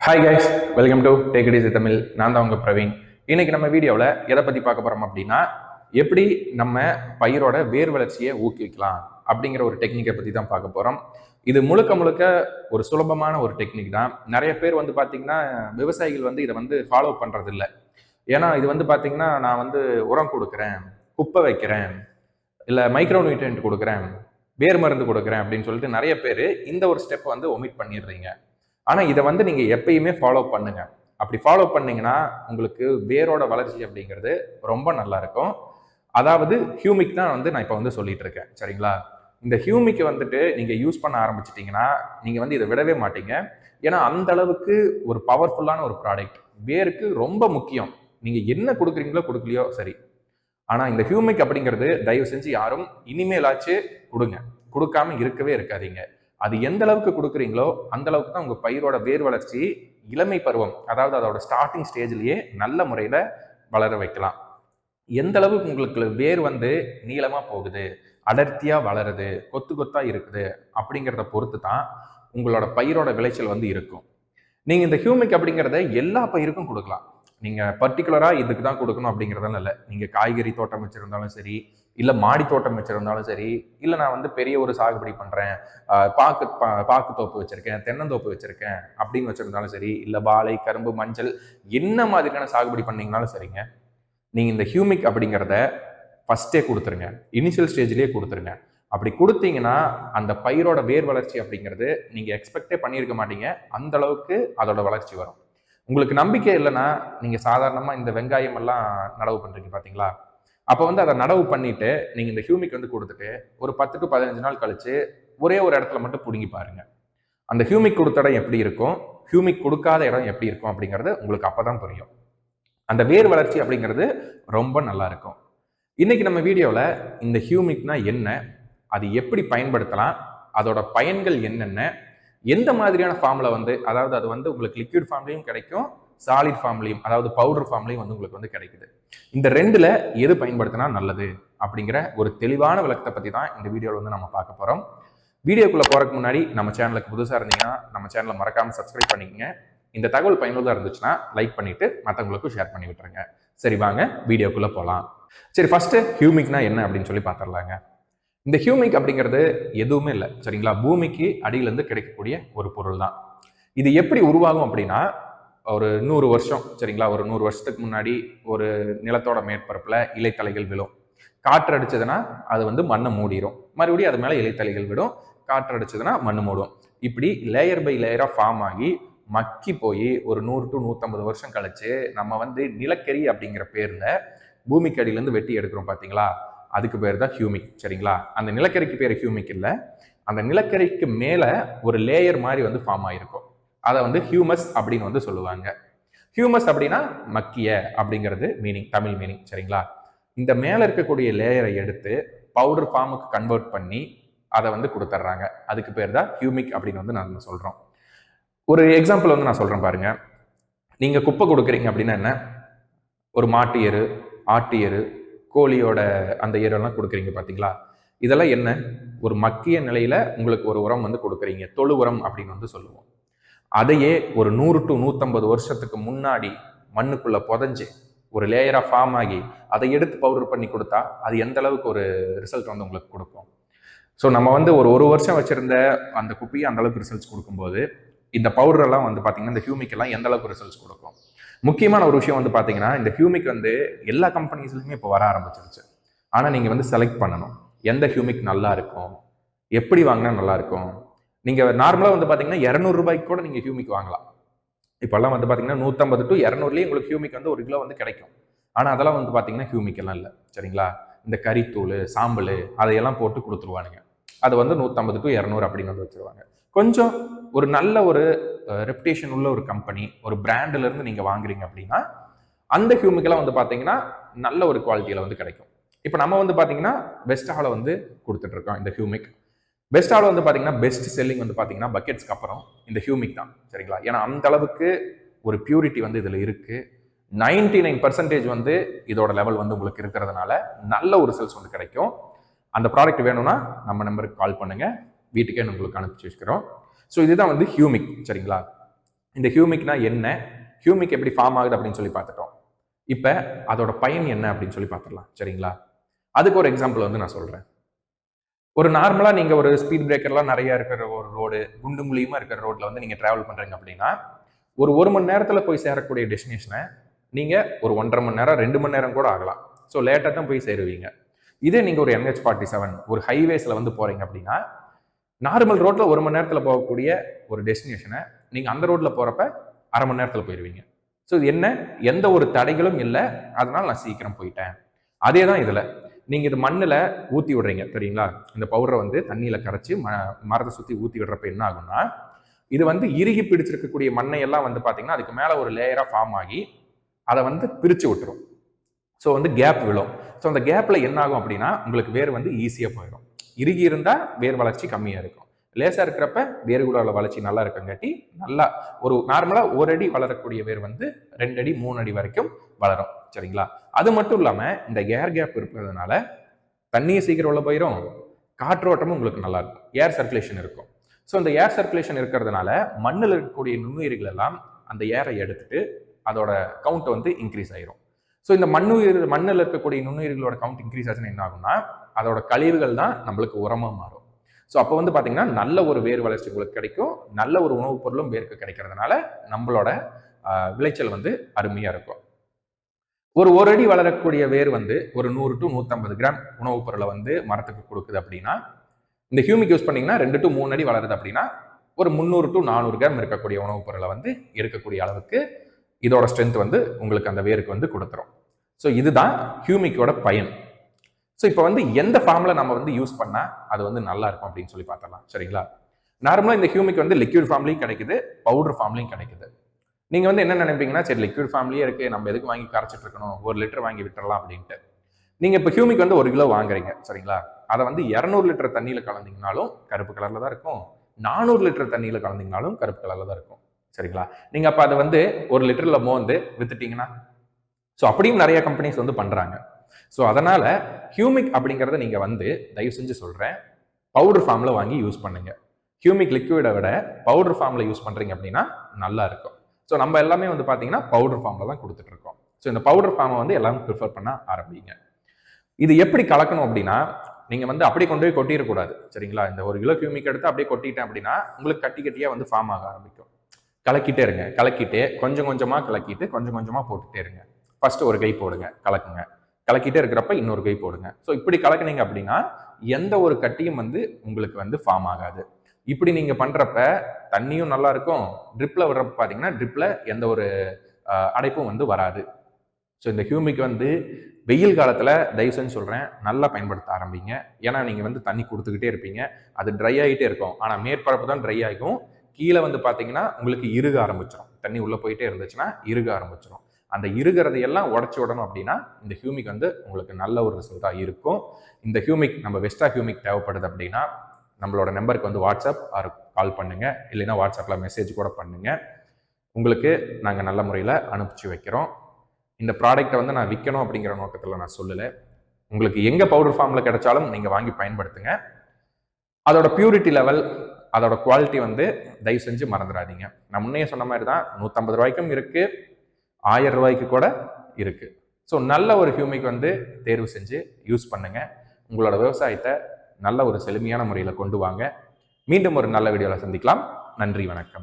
Hi guys welcome to take it is Tamil நான் தான் உங்கள் பிரவீன். இன்னைக்கு நம்ம வீடியோவில் எதை பற்றி பார்க்க போகிறோம் அப்படின்னா எப்படி நம்ம பயிரோட வேர் வளர்ச்சியை ஊக்குவிக்கலாம் அப்படிங்கிற ஒரு டெக்னிக்கை பற்றி தான் பார்க்க போகிறோம் இது முழுக்க முழுக்க ஒரு சுலபமான ஒரு டெக்னிக் தான். நிறைய பேர் வந்து பார்த்தீங்கன்னா விவசாயிகள் வந்து இதை வந்து ஃபாலோ பண்ணுறது இல்லை ஏன்னா இது வந்து பார்த்தீங்கன்னா நான் வந்து உரம் கொடுக்குறேன் குப்பை வைக்கிறேன் இல்லை மைக்ரோ நியூட்ரியன்ட் கொடுக்குறேன் வேர் மருந்து கொடுக்குறேன் அப்படின்னு சொல்லிட்டு நிறைய பேர் இந்த ஒரு ஸ்டெப் வந்து ஒமிட் பண்ணிடுறீங்க. ஆனால் இதை வந்து நீங்கள் எப்பயுமே ஃபாலோ பண்ணுங்க. அப்படி ஃபாலோ பண்ணீங்கன்னா உங்களுக்கு வேரோட வளர்ச்சி அப்படிங்கிறது ரொம்ப நல்லா இருக்கும். அதாவது ஹியூமிக் தான் வந்து நான் இப்போ வந்து சொல்லிட்டு இருக்கேன். சரிங்களா? இந்த ஹியூமிக் வந்துட்டு நீங்கள் யூஸ் பண்ண ஆரம்பிச்சிட்டிங்கன்னா நீங்கள் வந்து இதை விடவே மாட்டீங்க. ஏன்னா அந்த அளவுக்கு ஒரு பவர்ஃபுல்லான ஒரு ப்ராடக்ட் வேருக்கு ரொம்ப முக்கியம். நீங்கள் என்ன கொடுக்குறீங்களோ கொடுக்கலையோ சரி. ஆனால் இந்த ஹியூமிக் அப்படிங்கிறது தயவு செஞ்சு யாரும் இனிமேலாச்சு கொடுங்க. கொடுக்காம இருக்கவே இருக்காதீங்க. அது எந்த அளவுக்கு கொடுக்குறீங்களோ அந்த அளவுக்கு தான் உங்கள் பயிரோட வேர் வளர்ச்சி இளமை பருவம் அதாவது அதோட ஸ்டார்டிங் ஸ்டேஜ்லேயே நல்ல முறையில் வளர வைக்கலாம். எந்த அளவுக்கு உங்களுக்கு வேர் வந்து நீளமாக போகுது அடர்த்தியாக வளருது கொத்து கொத்தாக இருக்குது அப்படிங்கிறத பொறுத்து தான் உங்களோட பயிரோட விளைச்சல் வந்து இருக்கும். நீங்கள் இந்த ஹியூமிக் அப்படிங்கிறத எல்லா பயிருக்கும் கொடுக்கலாம். நீங்கள் பர்டிகுலராக இதுக்கு தான் கொடுக்கணும் அப்படிங்கிறதால இல்லை. நீங்கள் காய்கறி தோட்டம் வச்சுருந்தாலும் சரி இல்லை மாடி தோட்டம் வச்சுருந்தாலும் சரி இல்லை நான் வந்து பெரிய ஒரு சாகுபடி பண்ணுறேன் பாக்கு பா பாக்கு தோப்பு வச்சுருக்கேன் தென்னந்தோப்பு வச்சுருக்கேன் அப்படின்னு வச்சுருந்தாலும் சரி இல்லை வாழை கரும்பு மஞ்சள் என்ன மாதிரியான சாகுபடி பண்ணிங்கனாலும் சரிங்க. நீங்கள் இந்த ஹியூமிக் அப்படிங்கிறத ஃபஸ்ட்டே கொடுத்துருங்க. இனிஷியல் ஸ்டேஜ்லேயே கொடுத்துருங்க. அப்படி கொடுத்தீங்கன்னா அந்த பயிரோட வேர் வளர்ச்சி அப்படிங்கிறது நீங்கள் எக்ஸ்பெக்டே பண்ணியிருக்க மாட்டீங்க. அந்த அளவுக்கு அதோட வளர்ச்சி வரும். உங்களுக்கு நம்பிக்கை இல்லைன்னா நீங்கள் சாதாரணமாக இந்த வெங்காயம் எல்லாம் நடவு பண்ணுறீங்க பார்த்தீங்களா அப்போ வந்து அதை நடவு பண்ணிட்டு நீங்கள் இந்த ஹியூமிக் வந்து கொடுத்துட்டு ஒரு பத்து டு பதினஞ்சு நாள் கழிச்சு ஒரே ஒரு இடத்துல மட்டும் பிடுங்கி பாருங்க. அந்த ஹியூமிக் கொடுத்த இடம் எப்படி இருக்கும்? ஹியூமிக் கொடுக்காத இடம் எப்படி இருக்கும் அப்படிங்கிறது உங்களுக்கு அப்போ தான் புரியும். அந்த வேர் வளர்ச்சி அப்படிங்கிறது ரொம்ப நல்லா இருக்கும். இன்னைக்கு நம்ம வீடியோவில் இந்த ஹியூமிக்னா என்ன? அது எப்படி பயன்படுத்தலாம்? அதோட பயன்கள் என்னென்ன? எந்த மாதிரியான ஃபார்மில் வந்து அதாவது அது வந்து உங்களுக்கு லிக்விட் ஃபார்ம்லையும் கிடைக்கும் சாலிட் ஃபார்ம்லையும் அதாவது பவுடர் ஃபார்ம்லையும் வந்து உங்களுக்கு வந்து கிடைக்குது. இந்த ரெண்டில் எது பயன்படுத்தினா நல்லது அப்படிங்கிற ஒரு தெளிவான விளக்கத்தை பற்றி தான் இந்த வீடியோவில் வந்து நம்ம பார்க்க போகிறோம் வீடியோக்குள்ளே போகிறதுக்கு முன்னாடி நம்ம சேனலுக்கு புதுசாக இருந்தீங்கன்னா நம்ம சேனலை மறக்காமல் சப்ஸ்கிரைப் பண்ணிக்கங்க. இந்த தகவல் பயனுள்ளதாக இருந்துச்சுன்னா லைக் பண்ணிவிட்டு மற்றவங்களுக்கும் ஷேர் பண்ணி விட்டுருங்க. சரி வாங்க வீடியோக்குள்ளே போகலாம் சரி ஃபஸ்ட்டு ஹியூமிக்னா என்ன அப்படின்னு சொல்லி பார்த்துடலாங்க. இந்த ஹியூமிக் அப்படிங்கிறது எதுவுமே இல்லை சரிங்களா? பூமிக்கு அடியிலேருந்து கிடைக்கக்கூடிய ஒரு பொருள் தான் இது எப்படி உருவாகும் அப்படின்னா ஒரு நூறு வருஷம் சரிங்களா? ஒரு நூறு வருஷத்துக்கு முன்னாடி ஒரு நிலத்தோட மேற்பரப்பில் இலைத்தலைகள் விழும். காற்று அடிச்சதுன்னா அது வந்து மண்ணை மூடிடும் மறுபடியும் அது மேலே இலைத்தலைகள் விடும் காற்று அடிச்சதுன்னா மண் மூடும். இப்படி லேயர் பை லேயராக ஃபார்ம் ஆகி மக்கி போய் ஒரு நூறு டு நூற்றம்பது வருஷம் கழிச்சு நம்ம வந்து நிலக்கரி அப்படிங்கிற பேரில் பூமிக்கு அடியிலேருந்து வெட்டி எடுக்கிறோம் பார்த்தீங்களா அதுக்கு பேர் தான் ஹியூமிக் சரிங்களா? அந்த நிலக்கரிக்கு பேர் ஹியூமிக் இல்லை. அந்த நிலக்கரிக்கு மேலே ஒரு லேயர் மாதிரி வந்து ஃபார்ம் ஆகிருக்கும் அதை வந்து ஹியூமஸ் அப்படின்னு வந்து சொல்லுவாங்க. ஹியூமஸ் அப்படின்னா மக்கிய அப்படிங்கிறது மீனிங் தமிழ் மீனிங் சரிங்களா? இந்த மேலே இருக்கக்கூடிய லேயரை எடுத்து பவுடர் ஃபார்முக்கு கன்வெர்ட் பண்ணி அதை வந்து கொடுத்துட்றாங்க அதுக்கு பேர் தான் ஹியூமிக் அப்படின்னு வந்து நான் சொல்கிறோம் ஒரு எக்ஸாம்பிள் வந்து நான் சொல்கிறேன் பாருங்க. நீங்கள் குப்பை கொடுக்குறீங்க அப்படின்னா என்ன? ஒரு மாட்டு எரு ஆட்டு எரு கோழியோட அந்த எருலாம் கொடுக்குறீங்க பார்த்தீங்களா? இதெல்லாம் என்ன? ஒரு மக்கிய நிலையில் உங்களுக்கு ஒரு உரம் வந்து கொடுக்குறீங்க. தொழு உரம் அப்படின்னு வந்து சொல்லுவோம். அதையே ஒரு நூறு டு நூற்றம்பது வருஷத்துக்கு முன்னாடி மண்ணுக்குள்ளே புதஞ்சு ஒரு லேயராக ஃபார்ம் ஆகி அதை எடுத்து பவுடர் பண்ணி கொடுத்தா அது எந்த அளவுக்கு ஒரு ரிசல்ட் வந்து உங்களுக்கு கொடுக்கும்? ஸோ நம்ம வந்து ஒரு ஒரு வருஷம் வச்சுருந்த அந்த குப்பியை அந்த அளவுக்கு ரிசல்ட்ஸ் கொடுக்கும்போது இந்த பவுடரெல்லாம் வந்து பார்த்திங்கன்னா இந்த ஹியூமிக்கெல்லாம் எந்த அளவுக்கு ரிசல்ட்ஸ் கொடுக்கும்? முக்கியமான ஒரு விஷயம் வந்து பார்த்தீங்கன்னா இந்த ஹியூமிக் வந்து எல்லா கம்பெனிஸ்லையுமே இப்போ வர ஆரம்பிச்சிருச்சு. ஆனால் நீங்கள் வந்து செலக்ட் பண்ணணும். எந்த ஹியூமிக் நல்லா இருக்கும்? எப்படி வாங்கினா நல்லா இருக்கும்? நீங்கள் நார்மலாக வந்து பார்த்தீங்கன்னா இரநூறுபாய்க்கு கூட நீங்கள் ஹியூமிக் வாங்கலாம். இப்போல்லாம் வந்து பார்த்தீங்கன்னா நூற்றம்பது டு இரநூறுலேயே உங்களுக்கு ஹியூமிக் வந்து ஒரு கிலோ வந்து கிடைக்கும். ஆனால் அதெல்லாம் வந்து பார்த்தீங்கன்னா ஹியூமிக் எல்லாம் இல்லை. சரிங்களா? இந்த கறித்தூள் சாம்பல் அதையெல்லாம் போட்டு கொடுத்துருவானுங்க. அது வந்து நூற்றம்பது டு இரநூறு அப்படின்னு வந்து வச்சுருவாங்க. கொஞ்சம் ஒரு நல்ல ஒரு ரெப்டேஷன் உள்ள ஒரு கம்பெனி ஒரு பிராண்டிலேருந்து நீங்கள் வாங்குறீங்க அப்படின்னா அந்த ஹியூமிக்கெல்லாம் வந்து பார்த்தீங்கன்னா நல்ல ஒரு குவாலிட்டியில் வந்து கிடைக்கும். இப்போ நம்ம வந்து பார்த்தீங்கன்னா பெஸ்ட்டாவில் வந்து கொடுத்துட்ருக்கோம் இந்த ஹியூமிக் பெஸ்ட்டாவில் வந்து பார்த்தீங்கன்னா பெஸ்ட் செல்லிங் வந்து பார்த்தீங்கன்னா பக்கெட்ஸ்க்கு அப்புறம் இந்த ஹியூமிக் தான் சரிங்களா? ஏன்னா அந்த அளவுக்கு ஒரு பியூரிட்டி வந்து இதில் இருக்குது நைன்டி நைன் பர்சன்டேஜ் வந்து இதோட லெவல் வந்து உங்களுக்கு இருக்கிறதுனால நல்ல ஒரு ரிசல்ட்ஸ் வந்து கிடைக்கும். அந்த ப்ராடக்ட் வேணும்னா நம்ம நம்பருக்கு கால் பண்ணுங்கள் வீட்டுக்கே உங்களுக்கு அனுப்பிச்சி வச்சுக்கிறோம். ஸோ இதுதான் வந்து ஹியூமிக் சரிங்களா? இந்த ஹியூமிக்னா என்ன? ஹியூமிக் எப்படி ஃபார்ம் ஆகுது அப்படின்னு சொல்லி பார்த்துட்டோம். இப்போ அதோட பயன் என்ன அப்படின்னு சொல்லி பார்த்துடலாம் சரிங்களா? அதுக்கு ஒரு எக்ஸாம்பிள் வந்து நான் சொல்கிறேன் ஒரு நார்மலாக நீங்கள் ஒரு ஸ்பீட் பிரேக்கர்லாம் நிறையா இருக்கிற ஒரு ரோடு குண்டு மூலியமாக இருக்கிற ரோட்டில் வந்து நீங்கள் ட்ராவல் பண்ணுறீங்க அப்படின்னா ஒரு ஒரு மணி நேரத்தில் போய் சேரக்கூடிய டெஸ்டினேஷனை நீங்கள் ஒரு ஒன்றரை மணி நேரம் ரெண்டு மணி நேரம் கூட ஆகலாம். ஸோ லேட்டாக தான் போய் சேருவீங்க. இதே நீங்கள் ஒரு என்ஹெச் ஃபார்ட்டி செவன் ஒரு ஹைவேஸில் வந்து போகிறீங்க அப்படின்னா நார்மல் ரோட்டில் ஒரு மணி நேரத்தில் போகக்கூடிய ஒரு டெஸ்டினேஷனை நீங்கள் அந்த ரோட்டில் போகிறப்ப அரை மணி நேரத்தில் போயிடுவீங்க ஸோ இது என்ன? எந்த ஒரு தடைகளும் இல்லை. அதனால் நான் சீக்கிரம் போயிட்டேன். அதே தான் இதில். நீங்கள் இது மண்ணில் ஊற்றி விடுறீங்க சரிங்களா இந்த பவுடரை வந்து தண்ணியில் கரைச்சி ம மரத்தை சுற்றி ஊற்றி விடுறப்ப என்ன ஆகும்னா இது வந்து இறுகி பிடிச்சிருக்கக்கூடிய மண்ணை எல்லாம் வந்து பார்த்தீங்கன்னா அதுக்கு மேலே ஒரு லேயராக ஃபார்ம் ஆகி அதை வந்து பிரித்து விட்டுரும். ஸோ வந்து கேப் விழும். ஸோ அந்த கேப்பில் என்ன ஆகும் அப்படின்னா உங்களுக்கு வேர் வந்து ஈஸியாக போயிடும் இறுகி இருந்தால் வேர் வளர்ச்சி கம்மியாக இருக்கும். லேசாக இருக்கிறப்ப வேர்களோட வளர்ச்சி நல்லா இருக்கங்காட்டி நல்லா ஒரு நார்மலாக ஒரு அடி வளரக்கூடிய வேர் வந்து ரெண்டு அடி மூணு அடி வரைக்கும் வளரும். சரிங்களா? அது மட்டும் இல்லாமல் இந்த ஏர் கேப் இருக்கிறதுனால தண்ணியை சீக்கிரம் உள்ள போயிடும் காற்றோட்டமும் உங்களுக்கு நல்லா இருக்கும். ஏர் சர்க்குலேஷன் இருக்கும். ஸோ அந்த ஏர் சர்க்குலேஷன் இருக்கிறதுனால மண்ணில் இருக்கக்கூடிய நுண்ணுயிர்கள் எல்லாம் அந்த ஏரை எடுத்துட்டு அதோட கவுண்ட் வந்து இன்க்ரீஸ் ஆயிரும். ஸோ இந்த மண்ணுயிர் மண்ணில் இருக்கக்கூடிய நுண்ணுயிர்களோட கவுண்ட் இன்க்ரீஸ் ஆச்சுன்னா என்ன ஆகும்னா அதோட கழிவுகள் தான் நம்மளுக்கு உரமாக மாறும். ஸோ அப்போ வந்து பார்த்தீங்கன்னா நல்ல ஒரு வேர் வளர்ச்சி உங்களுக்கு கிடைக்கும். நல்ல ஒரு உணவுப் பொருளும் வேர்க்கு கிடைக்கிறதுனால நம்மளோட விளைச்சல் வந்து அருமையாக இருக்கும். ஒரு ஒரு அடி வளரக்கூடிய வேர் வந்து ஒரு நூறு டு நூற்றம்பது கிராம் உணவுப் பொருளை வந்து மரத்துக்கு கொடுக்குது அப்படின்னா இந்த ஹியூமிக் யூஸ் பண்ணிங்கன்னா ரெண்டு டு மூணு அடி வளருது அப்படின்னா ஒரு முந்நூறு டு நானூறு கிராம் இருக்கக்கூடிய உணவுப் பொருளை வந்து இருக்கக்கூடிய அளவுக்கு இதோட ஸ்ட்ரென்த் வந்து உங்களுக்கு அந்த வேருக்கு வந்து கொடுத்துரும். ஸோ இதுதான் ஹியூமிக்கோட பயன். ஸோ இப்போ வந்து எந்த ஃபார்மில் நம்ம வந்து யூஸ் பண்ணால் அது வந்து நல்லா இருக்கும் அப்படின்னு சொல்லி பார்த்தலாம் சரிங்களா? நார்மலாக இந்த ஹியூமிக் வந்து லிக்யூட் ஃபார்ம்லையும் கிடைக்குது பவுடர் ஃபார்ம்லையும் கிடைக்குது. நீங்கள் வந்து என்ன நினைப்பீங்கன்னா சரி லிக்யூட் ஃபார்ம்லேயே இருக்குது நம்ம எதுக்கு வாங்கி கரைச்சிட்டு இருக்கணும்? ஒரு லிட்டர் வாங்கி விட்டுறலாம் அப்படின்ட்டு. நீங்கள் இப்போ ஹியூமிக் வந்து ஒரு கிலோ வாங்குறீங்க சரிங்களா? அதை வந்து இரநூறு லிட்டர் தண்ணியில் கலந்தீங்கனாலும் கருப்பு கலரில் தான் இருக்கும். நானூறு லிட்டர் தண்ணியில் கலந்தீங்கனாலும் கருப்பு கலரில் தான் இருக்கும். சரிங்களா? நீங்கள் அப்போ அதை வந்து ஒரு லிட்டரில் மோந்து வித்துட்டீங்கன்னா ஸோ அப்படியும் நிறைய கம்பெனிஸ் வந்து பண்ணுறாங்க ஸோ அதனால் ஹியூமிக் அப்படிங்கிறத நீங்கள் வந்து தயவு செஞ்சு சொல்கிறேன் பவுடர் ஃபார்மில் வாங்கி யூஸ் பண்ணுங்கள் ஹியூமிக் லிக்விடை விட பவுடர் ஃபார்மில் யூஸ் பண்ணுறீங்க அப்படின்னா நல்லா இருக்கும். ஸோ நம்ம எல்லாமே வந்து பார்த்தீங்கன்னா பவுடர் ஃபார்மில் தான் கொடுத்துட்ருக்கோம் ஸோ இந்த பவுடர் ஃபார்மை வந்து எல்லாமே ப்ரிஃபர் பண்ண ஆரம்பிங்க. இது எப்படி கலக்கணும் அப்படின்னா நீங்கள் வந்து அப்படியே கொண்டு போய் கொட்டிடக்கூடாது. சரிங்களா? இந்த ஒரு கிலோ ஹியூமிக் எடுத்து அப்படியே கொட்டிட்டேன் அப்படின்னா உங்களுக்கு கட்டி கட்டியாக வந்து ஃபார்ம் ஆக ஆரம்பிக்கும். கலக்கிட்டே இருங்க. கலக்கிட்டே கொஞ்சம் கொஞ்சமாக கலக்கிட்டு கொஞ்சம் கொஞ்சமாக போட்டுகிட்டே இருங்க. ஃபர்ஸ்ட் ஒரு கை போடுங்க கலக்குங்க. கலக்கிட்டே இருக்கிறப்ப இன்னொரு கை போடுங்க. ஸோ இப்படி கலக்குனீங்க அப்படின்னா எந்த ஒரு கட்டியும் வந்து உங்களுக்கு வந்து ஃபார்ம் ஆகாது. இப்படி நீங்கள் பண்ணுறப்ப தண்ணியும் நல்லா இருக்கும். ட்ரிப்பில் வர்றப்ப பார்த்தீங்கன்னா ட்ரிப்பில் எந்த ஒரு அடைப்பும் வந்து வராது. ஸோ இந்த ஹியூமிக் வந்து வெயில் காலத்தில் தயவு செஞ்சு சொல்கிறேன் நல்லா பயன்படுத்த ஆரம்பிங்க. ஏன்னா நீங்கள் வந்து தண்ணி கொடுத்துக்கிட்டே இருப்பீங்க. அது ட்ரை ஆகிட்டே இருக்கும். ஆனால் மேற்பரப்பு தான் ட்ரை ஆகும். கீழே வந்து பார்த்தீங்கன்னா உங்களுக்கு இருக ஆரம்பிச்சிடும் தண்ணி உள்ளே போயிட்டே இருந்துச்சுன்னா இருக ஆரம்பிச்சிடும் அந்த இருக்கிறதையெல்லாம் உடச்சி விடணும் அப்படின்னா இந்த ஹியூமிக் வந்து உங்களுக்கு நல்ல ஒரு ரிசல்ட்டாக இருக்கும். இந்த ஹியூமிக் நம்ம வெஸ்டா ஹியூமிக் தேவைப்படுது அப்படின்னா நம்மளோட நம்பருக்கு வந்து வாட்ஸ்அப் ஆர் கால் பண்ணுங்கள் இல்லைன்னா வாட்ஸ்அப்பில் மெசேஜ் கூட பண்ணுங்கள் உங்களுக்கு நாங்கள் நல்ல முறையில் அனுப்பிச்சி வைக்கிறோம். இந்த ப்ராடக்டை வந்து நான் விற்கணும் அப்படிங்கிற நோக்கத்தில் நான் சொல்லலை. உங்களுக்கு எங்கே பவுடர் ஃபார்மில் கிடைச்சாலும் நீங்கள் வாங்கி பயன்படுத்துங்க. அதோட பியூரிட்டி லெவல் அதோட குவாலிட்டி வந்து தயவு செஞ்சு மறந்துடாதீங்க. நான் முன்னே சொன்ன மாதிரி தான் நூற்றம்பது ரூபாய்க்கும் இருக்குது ஆயிரம் ரூபாய்க்கு கூட இருக்கு. ஸோ நல்ல ஒரு ஹியூமிக் வந்து தேர்வு செஞ்சு யூஸ் பண்ணுங்கள் உங்களோட விவசாயத்தை நல்ல ஒரு செழுமையான முறையில் கொண்டு வாங்க. மீண்டும் ஒரு நல்ல வீடியோவில் சந்திக்கலாம். நன்றி வணக்கம்.